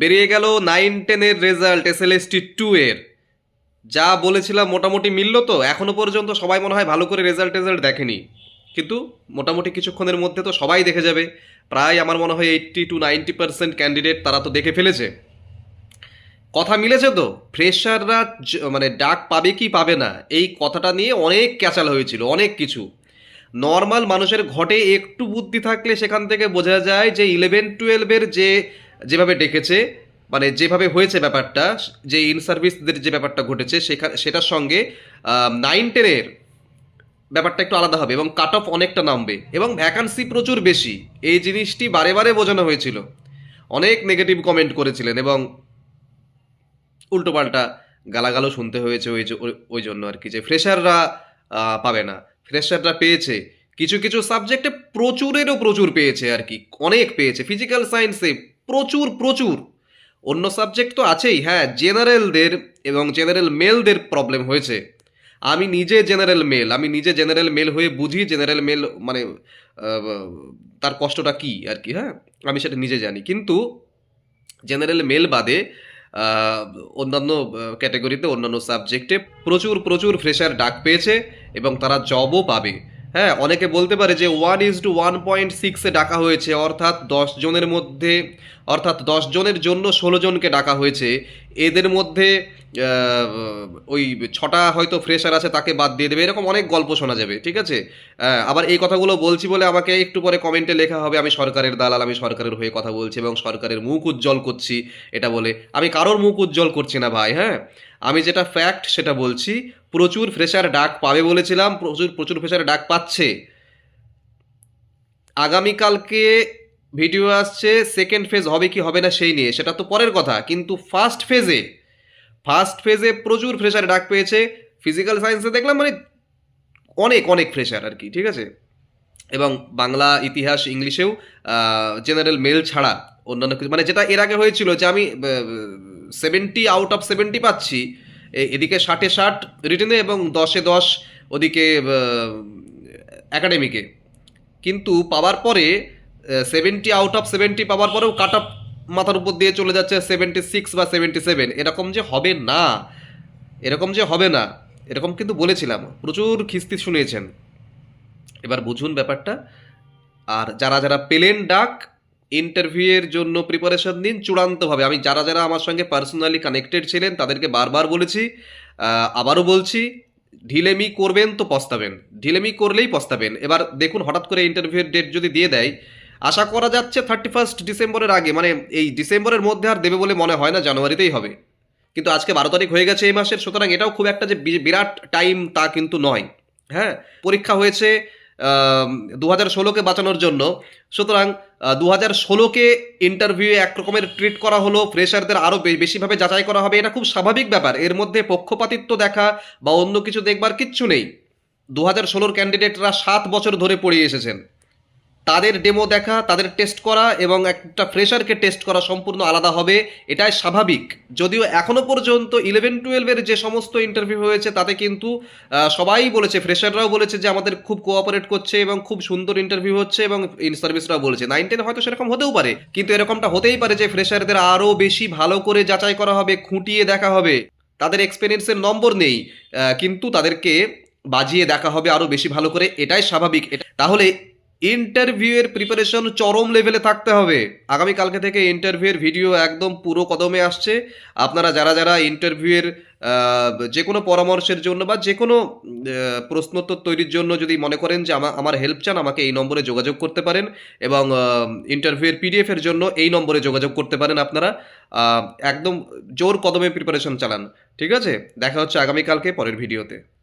বেরিয়ে গেল নাইন টেনের result S L S T এর যা বলেছিলাম মোটামুটি মিলল তো, এখনও পর্যন্ত সবাই মনে হয় ভালো করে রেজাল্ট টেজাল্ট দেখেনি। কিন্তু মোটামুটি কিছুক্ষণের মধ্যে তো সবাই দেখে যাবে। প্রায় আমার মনে হয় eighty two ninety percent candidate তারা তো দেখে ফেলেছে। কথা মিলেছে তো ফ্রেশাররা মানে ডাক পাবে কি পাবে না, এই কথাটা নিয়ে অনেক ক্যাচাল হয়েছিল, অনেক কিছু। নর্মাল মানুষের ঘটে একটু বুদ্ধি থাকলে সেখান থেকে বোঝা যায় যে ইলেভেন টুয়েলভের যে যেভাবে ডেকেছে মানে যেভাবে হয়েছে ব্যাপারটা, যে ইন সার্ভিসদের যে ব্যাপারটা ঘটেছে সেখানে সেটার সঙ্গে নাইন টেনের ব্যাপারটা একটু আলাদা হবে এবং কাট অফ অনেকটা নামবে এবং ভ্যাকান্সি প্রচুর বেশি। এই জিনিসটি বারে বারে বোঝানো হয়েছিল। অনেক নেগেটিভ কমেন্ট করেছিলেন এবং উল্টোপাল্টা গালাগালও শুনতে হয়েছে ওই ওই জন্য আর কি, যে ফ্রেশাররা পাবে না। ফ্রেশাররা পেয়েছে। কিছু কিছু সাবজেক্টে প্রচুরেরও প্রচুর পেয়েছে আর কি, অনেক পেয়েছে। ফিজিক্যাল সায়েন্সে প্রচুর প্রচুর। অন্য সাবজেক্ট তো আছেই হ্যাঁ জেনারেলদের এবং জেনারেল মেলদের প্রবলেম হয়েছে। আমি নিজে জেনারেল মেল আমি নিজে জেনারেল মেল হয়ে বুঝি জেনারেল মেল মানে তার কষ্টটা কি আর কি হ্যাঁ? আমি সেটা নিজে জানি। কিন্তু জেনারেল মেল বাদে অন্যান্য ক্যাটাগরিতে অন্যান্য সাবজেক্টে প্রচুর প্রচুর ফ্রেশার ডাক পেয়েছে এবং তারা জবও পাবে। হ্যাঁ অনেকে বলতে পারে যে one is to one point সিক্সে ডাকা হয়েছে, অর্থাৎ দশ জনের মধ্যে, অর্থাৎ দশ জনের জন্য ষোলো জনকে ডাকা হয়েছে। এদের মধ্যে ওই ছটা হয়তো ফ্রেশার আছে, তাকে বাদ দিয়ে দেবে। এরকম অনেক গল্প শোনা যাবে, ঠিক আছে? আবার এই কথাগুলো বলছি বলে আমাকে একটু পরে কমেন্টে লেখা হবে, আমি সরকারের দালাল, আমি সরকারের হয়ে কথা বলছি এবং সরকারের মুখ উজ্জ্বল করছি এটা বলে। আমি কারোর মুখ উজ্জ্বল করছি না ভাই হ্যাঁ? আমি যেটা ফ্যাক্ট সেটা বলছি প্রচুর ফ্রেশার ডাক পাবে বলেছিলাম, প্রচুর প্রচুর ফ্রেশার ডাক পাচ্ছে। আগামীকালকে ভিডিও আসছে সেকেন্ড ফেজ হবে কি হবে না সেই নিয়ে, সেটা তো পরের কথা, কিন্তু ফার্স্ট ফেজে ফার্স্ট ফেজে প্রচুর ফ্রেশার ডাক পেয়েছে। ফিজিক্যাল সায়েন্সে দেখলাম মানে অনেক অনেক ফ্রেশার আর কি, ঠিক আছে? এবং বাংলা ইতিহাস, ইংলিশেও জেনারেল মেল ছাড়া অন্যান্য কিছু মানে যেটা এর আগে হয়েছিল যে আমি সেভেন্টি আউট অফ সেভেন্টি পাচ্ছি এদিকে ষাটে ষাট রিটেনে এবং দশে দশ ওদিকে একাডেমিকে কিন্তু পাওয়ার পরে সেভেন্টি আউট অফ সেভেন্টি পাওয়ার পরেও কাট অফ মাথার উপর দিয়ে চলে যাচ্ছে সেভেন্টি সিক্স বা সেভেন্টি সেভেন এরকম যে হবে না, এরকম যে হবে না, এরকম কিন্তু বলেছিলাম। প্রচুর খিস্তি শুনিয়েছেন। এবার বুঝুন ব্যাপারটা। আর যারা যারা পেলেন ডাক ইন্টারভিউয়ের জন্য প্রিপারেশন দিন চূড়ান্তভাবে। আমি যারা যারা আমার সঙ্গে পার্সোনালি কানেক্টেড ছিলেন, তাদেরকে বারবার বলেছি আবারও বলছি, ঢিলেমি করবেন তো পস্তাবেন। ঢিলেমি করলেই পস্তাবেন। এবার দেখুন, হঠাৎ করে ইন্টারভিউয়ের ডেট যদি দিয়ে দেয়, আশা করা যাচ্ছে থার্টি ফার্স্ট ডিসেম্বরের আগে মানে এই ডিসেম্বরের মধ্যে আর দেবে বলে মনে হয় না, জানুয়ারিতেই হবে। কিন্তু আজকে বারো তারিখ হয়ে গেছে এই মাসের, সুতরাং এটাও খুব একটা যে বিরাট টাইম তা কিন্তু নয়। হ্যাঁ পরীক্ষা হয়েছে দু হাজার ষোলোকে বাঁচানোর জন্য। সুতরাং দু হাজার ষোলোকে ইন্টারভিউ একরকমের ট্রিট করা হলো ফ্রেশারদের আরও বেশিভাবে যাচাই করা হবে। এটা খুব স্বাভাবিক ব্যাপার। এর মধ্যে পক্ষপাতিত্ব দেখা বা অন্য কিছু দেখবার কিচ্ছু নেই। দু হাজার ষোলোর ক্যান্ডিডেটরা সাত বছর ধরে পড়িয়ে এসেছেন। তাদের ডেমো দেখা, তাদের টেস্ট করা এবং একটা ফ্রেশারকে টেস্ট করা সম্পূর্ণ আলাদা হবে, এটাই স্বাভাবিক। যদিও এখনও পর্যন্ত ইলেভেন টুয়েলভের যে সমস্ত ইন্টারভিউ হয়েছে, তাতে কিন্তু সবাই বলেছে ফ্রেশাররাও বলেছে যে আমাদের খুব কোঅপারেট করছে এবং খুব সুন্দর ইন্টারভিউ হচ্ছে এবং ইন সার্ভিসরাও বলেছে। নাইন টেন হয়তো সেরকম হতেও পারে, কিন্তু এরকমটা হতেই পারে যে ফ্রেশারদের আরও বেশি ভালো করে যাচাই করা হবে, খুঁটিয়ে দেখা হবে। তাদের এক্সপিরিয়েন্সের নম্বর নেই কিন্তু তাদেরকে বাজিয়ে দেখা হবে আরও বেশি ভালো করে, এটাই স্বাভাবিক। তাহলে ইন্টারভিউয়ের প্রিপারেশন চরম লেভেলে থাকতে হবে। আগামী কালকে থেকে ইন্টারভিউয়ের ভিডিও একদম পুরো কদমে আসছে। আপনারা যারা যারা ইন্টারভিউয়ের যে কোনো পরামর্শের জন্য বা যে কোনো প্রশ্নোত্তর তৈরির জন্য যদি মনে করেন যে আমা- আমার হেল্প চান, আমাকে এই নম্বরে যোগাযোগ করতে পারেন এবং ইন্টারভিউয়ের পিডিএফের জন্য এই নম্বরে যোগাযোগ করতে পারেন আপনারা। একদম জোর কদমে প্রিপারেশন চালান। ঠিক আছে? দেখা হচ্ছে আগামীকালকে পরের ভিডিওতে